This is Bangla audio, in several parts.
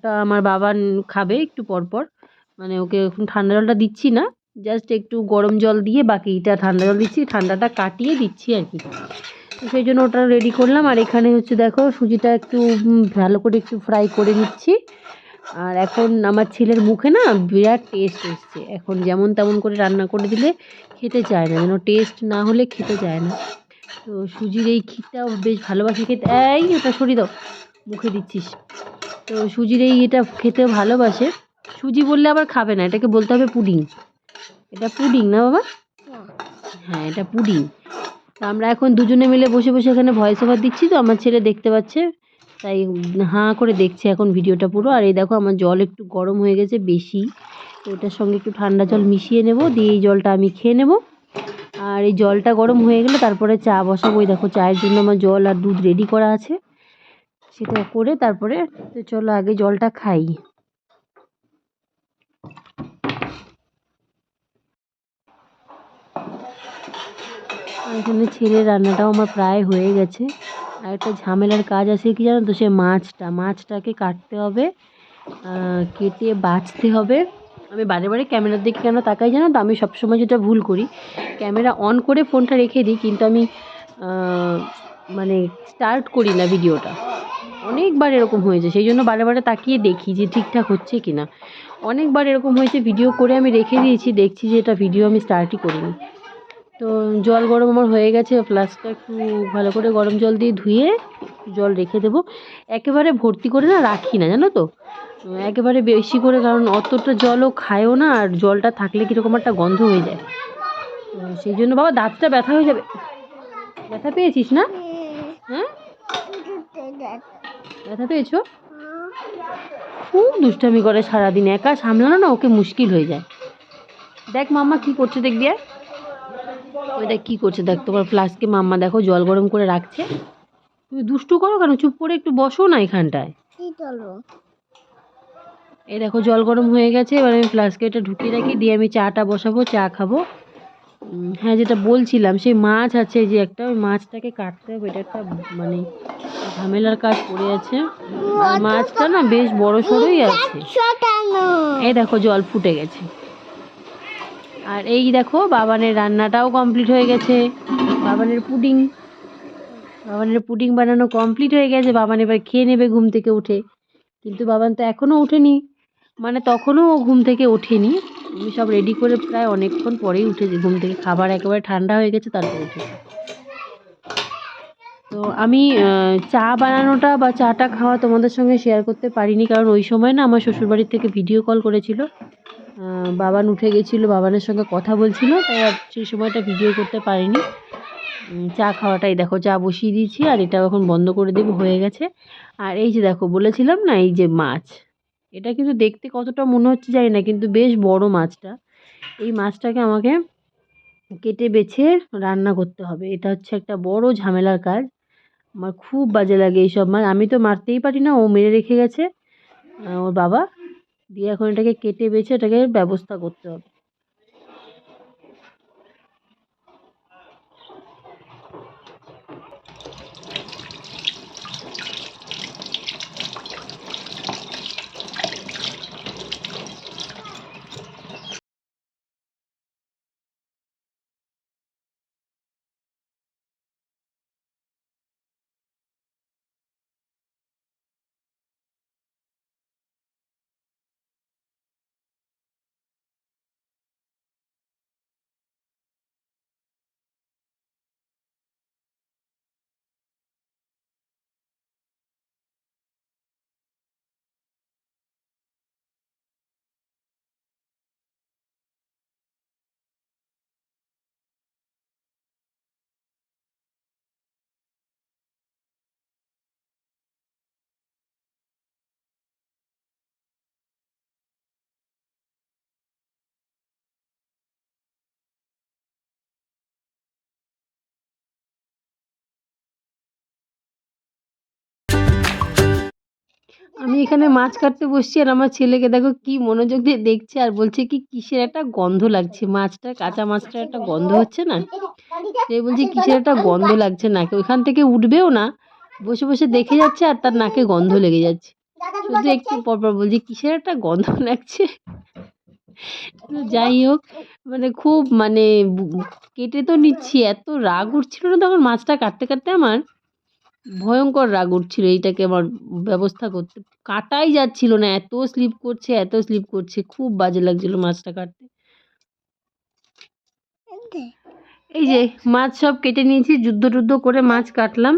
ওটা আমার বাবা খাবে একটু পর পর। মানে ওকে এখন ঠান্ডা জলটা দিচ্ছি না জাস্ট একটু গরম জল দিয়ে বাকিটা ঠান্ডা জল দিচ্ছি, ঠান্ডাটা কাটিয়ে দিচ্ছি আর কি। তো সেই জন্য ওটা রেডি করলাম। আর এখানে হচ্ছে দেখো, সুজিটা একটু ভালো করে একটু ফ্রাই করে নিচ্ছি। আর এখন আমার ছেলের মুখে না বিরাট টেস্ট এসছে। এখন যেমন তেমন করে রান্না করে দিলে খেতে চায় না, যেন টেস্ট না হলে খেতে চায় না। তো সুজির এই ক্ষীরটাও বেশ ভালোবাসে খেতে। এই, ওটা সরিয়ে দাও। মুখে দিচ্ছিস। তো সুজির এই এটা খেতে ভালোবাসে। সুজি বললে আবার খাবে না, এটাকে বলতে হবে পুডিং। এটা পুডিং না বাবা? হ্যাঁ এটা পুডিং। তো আমরা এখন দুজনে মিলে বসে বসে এখানে ভয়েস ওভার দিচ্ছি তো, আমার ছেলে দেখতে পাচ্ছে। তাই হাঁ করে দেখছে এখন ভিডিওটা পুরো। আর এই দেখো, আমার জল একটু গরম হয়ে গেছে বেশি। তো এটার সঙ্গে একটু ঠান্ডা জল মিশিয়ে নেব, দিয়ে এই জলটা আমি খেয়ে নেব। আর এই জলটা গরম হয়ে গেলে তারপরে চা বসাবো। ওই দেখো, চায়ের জন্য আমার জল আর দুধ রেডি করা আছে। সেটা করে তারপরে তো চলো আগে জলটা খাই। এখানে ছেলের রান্নাটাও আমার প্রায় হয়ে গেছে। আর একটা ঝামেলার কাজ আছে কি জানো তো? সে মাছটা, মাছটাকে কাটতে হবে কেটে বাছতে হবে। আমি বারে বারে ক্যামেরার দিকে কেন তাকাই জানো তো? আমি সবসময় যেটা ভুল করি, ক্যামেরা অন করে ফোনটা রেখে দিই, কিন্তু আমি মানে স্টার্ট করি না ভিডিওটা। অনেকবার এরকম হয়েছে, সেই জন্য বারে বারে তাকিয়ে দেখি যে ঠিকঠাক হচ্ছে কি না অনেকবার এরকম হয়েছে ভিডিও করে আমি রেখে দিয়েছি, দেখছি যে এটা ভিডিও আমি স্টার্টই করিনি। তো জল গরম আমার হয়ে গেছে ফ্লাস্কটা একটু ভালো করে গরম জল দিয়ে ধুয়ে জল রেখে দেবো। একেবারে ভর্তি করে না, রাখি না, জানো তো? একেবারে বেশি করে, কারণ অতটা জলও খায়ও না, আর জলটা থাকলে কীরকম একটা গন্ধ হয়ে যায়। সেই জন্য বাবা দাঁতটা ব্যথা হয়ে যাবে। ব্যথা পেয়েছিস না? হ্যাঁ। ব্যথা পেয়েছ? খুব দুষ্টামি করে সারাদিন একা সামলানো না ওকে মুশকিল হয়ে যায়। দেখ মাম্মা কি করছে দেখবি আর? ওই দেখ কী করছে দেখ তোমার ফ্লাস্কে মাম্মা দেখো জল গরম করে রাখছে। তুমি দুষ্টু করো কেন? চুপ করে একটু বসো না এখানটায়। এই দেখো জল গরম হয়ে গেছে এবার আমি ফ্লাস্কে এটা ঢুকিয়ে রাখি দিয়ে আমি চাটা বসাবো চা খাব। হ্যাঁ যেটা বলছিলাম সেই মাছ আছে যে একটা ওই মাছটাকে কাটতে হবে এটা একটা মানে ঝামেলার কাজ পড়ে আছে। আর মাছটা না বেশ বড় সড়োই আছে। এই দেখো জল ফুটে গেছে। আর এই দেখো বাবানের রান্নাটাও কমপ্লিট হয়ে গেছে। বাবানের পুডিং বাবানের পুডিং বানানো কমপ্লিট হয়ে গেছে। বাবান এবার খেয়ে নেবে ঘুম থেকে উঠে। কিন্তু বাবান তো এখনও ওঠেনি। মানে তখনও ও ঘুম থেকে ওঠেনি। আমি সব রেডি করে প্রায় অনেকক্ষণ পরেই উঠেছি ঘুম থেকে খাবার একেবারে ঠান্ডা হয়ে গেছে, তারপরে উঠেছি তো আমি চা বানানোটা বা চাটা খাওয়া তোমাদের সঙ্গে শেয়ার করতে পারিনি, কারণ ওই সময় না আমার শ্বশুরবাড়ির থেকে ভিডিও কল করেছিল। বাবান উঠে গেছিল, বাবানের সঙ্গে কথা বলছিল, তাই আর সেই সময়টা ভিডিও করতে পারিনি। চা খাওয়াটাই দেখো, চা বসিয়ে দিয়েছি আর এটাও এখন বন্ধ করে দেবো, হয়ে গেছে। আর এই যে দেখো, বলেছিলাম না, এই যে মাছ। এটা কিন্তু দেখতে কতটা মনে হচ্ছে জানি না, কিন্তু বেশ বড় মাছটা। এই মাছটাকে আমাকে কেটে বেছে রান্না করতে হবে। এটা হচ্ছে একটা বড় ঝামেলার কাজ। আমার খুব বাজে লাগে এইসব মাছ। আমি তো মারতেই পারি না, ও মেরে রেখে গেছে ওর বাবা। দিয়ে এখন এটাকে কেটে বেছে এটাকে ব্যবস্থা করতে হবে। আমি এখানে মাছ কাটতে বসছি আর আমার ছেলেকে দেখো কি মনোযোগ দিয়ে দেখছে আর বলছে কি কিসের একটা গন্ধ লাগছে। মাছটা, কাঁচা মাছটার একটা গন্ধ হচ্ছে না? সে বলছে কিসের একটা গন্ধ লাগছে? নাকে ওইখান থেকে উঠবেও না। বসে বসে দেখে যাচ্ছে আর তার নাকে গন্ধ লেগে যাচ্ছে। শুধু একটু পরপর বলছি, কিসের একটা গন্ধ লাগছে? যাই হোক মানে খুব মানে কেটে তো নিচ্ছি, এত রাগ উঠছিল না তখন মাছটা কাটতে কাটতে আমার। ভয়ঙ্কর রাগ উঠছিল এইটাকে আমার ব্যবস্থা করতে। কাটাই যাচ্ছিল না এত স্লিপ করছে এত স্লিপ করছে খুব বাজে লাগছিল মাছটা কাটতে। এই যে মাছ সব কেটে নিয়েছি যুদ্ধ টুদ্ধ করে মাছ কাটলাম।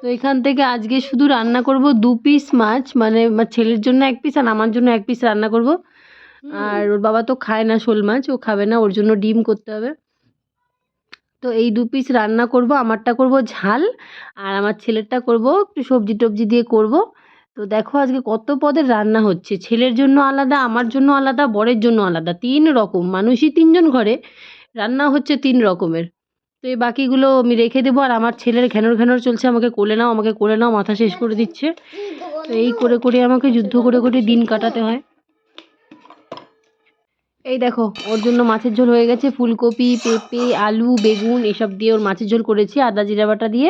তো এখান থেকে আজকে শুধু রান্না করব দু পিস মাছ মানে আমার ছেলের জন্য এক পিস আর আমার জন্য এক পিস রান্না করব। আর ওর বাবা তো খায় না শোল মাছ ও খাবে না ওর জন্য ডিম করতে হবে। তো এই দু পিস রান্না করব, আমারটা করব ঝাল আর আমার ছেলেরটা করব একটু সবজি টবজি দিয়ে করব। তো দেখো আজকে কত পদের রান্না হচ্ছে, ছেলের জন্য আলাদা, আমার জন্য আলাদা, বরের জন্য আলাদা, তিন রকম, মানুষই তিনজন ঘরে, রান্না হচ্ছে তিন রকমের। তো এই বাকিগুলো আমি রেখে দেবো আর আমার ছেলের ঘ্যানোর ঘ্যানোর চলছে, আমাকে কোলে নাও, আমাকে কোলে নাও, মাথা শেষ করে দিচ্ছে। তো এই করে করে আমাকে যুদ্ধ করে করে দিন কাটাতে হয়। এই দেখো, ওর জন্য মাছের ঝোল হয়ে গেছে। ফুলকপি, পেঁপে, আলু, বেগুন, এসব দিয়ে ওর মাছের ঝোল করেছি। আদা, জিরা বাটা দিয়ে।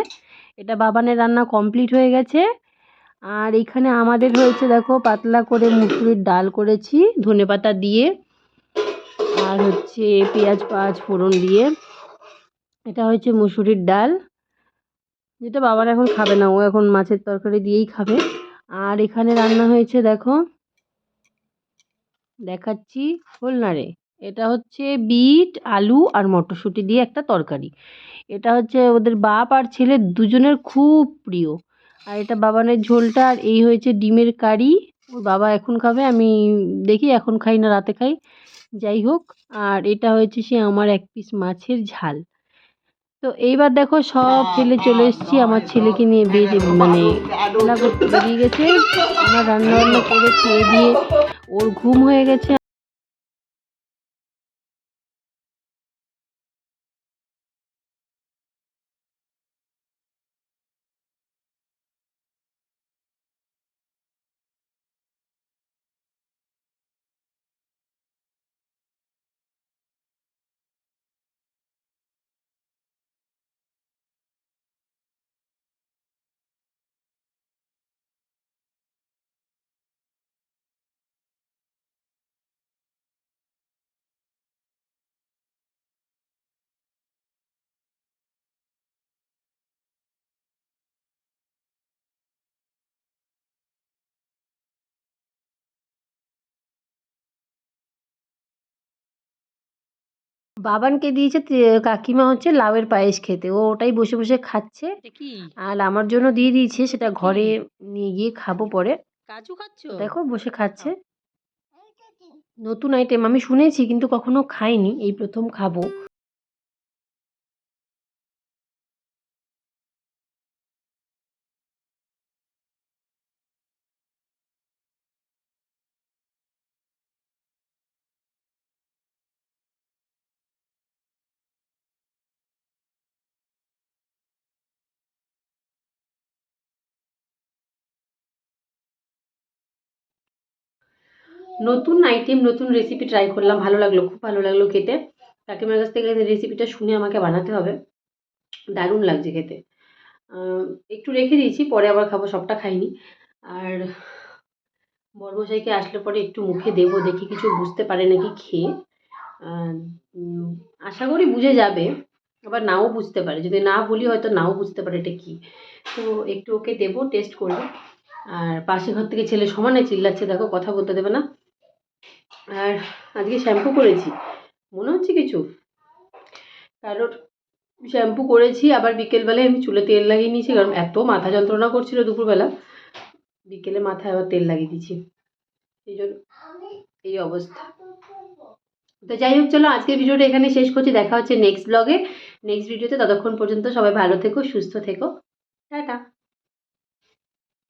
এটা বাবানের রান্না কমপ্লিট হয়ে গেছে। আর এখানে আমাদের হয়েছে দেখো, পাতলা করে মুসুরির ডাল করেছি ধনেপাতা দিয়ে। আর হচ্ছে পেঁয়াজ, পাঁচ ফোড়ন দিয়ে। এটা হচ্ছে মুসুরির ডাল। যেটা বাবার এখন খাবে না, ও এখন মাছের তরকারি দিয়েই খাবে। আর এখানে রান্না হয়েছে দেখো দেখাচ্ছি খোল এটা হচ্ছে বিট, আলু আর মটরশুঁটি দিয়ে একটা তরকারি। এটা হচ্ছে ওদের বাপ আর ছেলে দুজনের খুব প্রিয়। আর এটা বাবানের ঝোলটা, আর এই হয়েছে ডিমের কারি। ওর বাবা এখন খাবে, আমি দেখি এখন খাই না রাতে খাই। যাই হোক, আর এটা হয়েছে সে আমার এক পিস মাছের ঝাল। তো এইবার দেখো সব ফেলে চলে এসেছি, আমার ছেলেকে নিয়ে বেরিয়ে মানে রান্না করতে বেরিয়ে গেছে। আমার রান্না বান্না করে খেয়ে দিয়ে, ওর ঘুম হয়ে গেছে বাবানকে দিয়েছে কাকিমা হচ্ছে লাউয়ের পায়েস খেতে। ও ওটাই বসে বসে খাচ্ছে। আর আমার জন্য দিয়ে দিয়েছে সেটা ঘরে নিয়ে গিয়ে খাব পরে। কাজু খাচ্ছ? দেখো বসে খাচ্ছে। নতুন আইটেম আমি শুনেছি কিন্তু কখনো খাইনি। এই প্রথম খাব। নতুন আইটেম নতুন রেসিপি ট্রাই করলাম। ভালো লাগল, খুব ভালো লাগল খেতে। কাকিমার কাছ থেকে রেসিপিটা শুনে আমাকে বানাতে হবে। দারুণ লাগছে খেতে। একটু রেখে দিয়েছি, পরে আবার খাব, সবটা খাইনি। আর বড়মশাইকে আসলে পরে একটু মুখে দেবো, দেখি কিছু বুঝতে পারে নাকি খেয়ে। আশা করি বুঝে যাবে, আবার নাও বুঝতে পারে। যদি না বলি, হয়তো নাও বুঝতে পারে এটা কী। তো একটু ওকে দেবো টেস্ট করবে। আর পাশে ঘর থেকে ছেলে সমানে চিল্লাচ্ছে, দেখো কথা বলতে দেবে না। আর আজকে শ্যাম্পু করেছি। মনে হচ্ছে কিছু। কারণ শ্যাম্পু করেছি, আবার বিকেলবেলায় আমি চুলে তেল লাগিয়ে নিয়েছি, কারণ এত মাথা যন্ত্রণা করছিল দুপুরবেলা। বিকেলে মাথায় আবার তেল লাগিয়ে দিয়েছি। এই জন্য এই অবস্থা। তো যাই হোক, চলো আজকের ভিডিওটা এখানে শেষ করছি। দেখা হচ্ছে নেক্সট ব্লগে নেক্সট ভিডিওতে ততক্ষণ পর্যন্ত সবাই ভালো থেকো, সুস্থ থেকো। টাটা।